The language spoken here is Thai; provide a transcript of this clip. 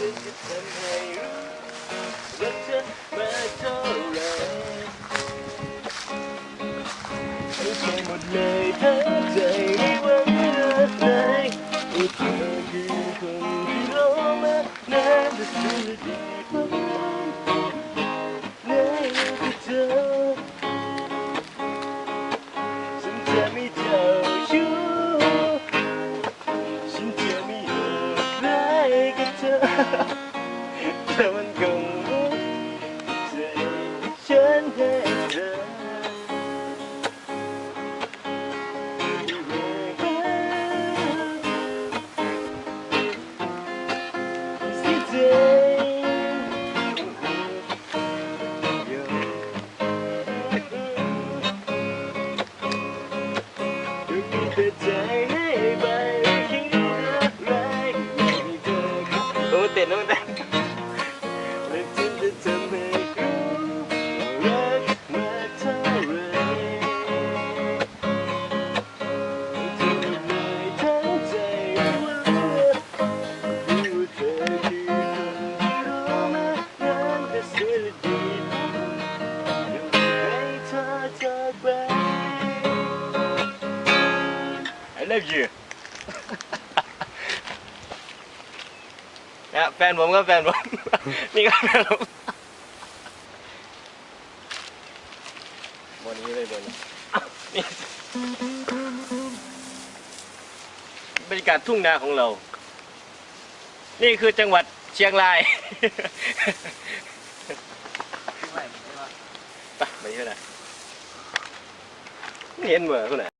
ฉันจะทำให้รู้รักเธอมาเท่าไรเธอแค่หมดเลยทั้งใจไม่ว่าเมื่อไหร่เธอคือคนที่รอมานานและสุดดีกว่า Naman kong Saan ka isa Good day. have you นะแฟนผมก็แฟนผม นี่ก็แฟนผมวันนี้เลยบนนี่บรรยากาศทุ่งนาของเรา นี่คือจังหวัดเชียงรายไปไปเยอะนะเห็นเหมือนคนไหน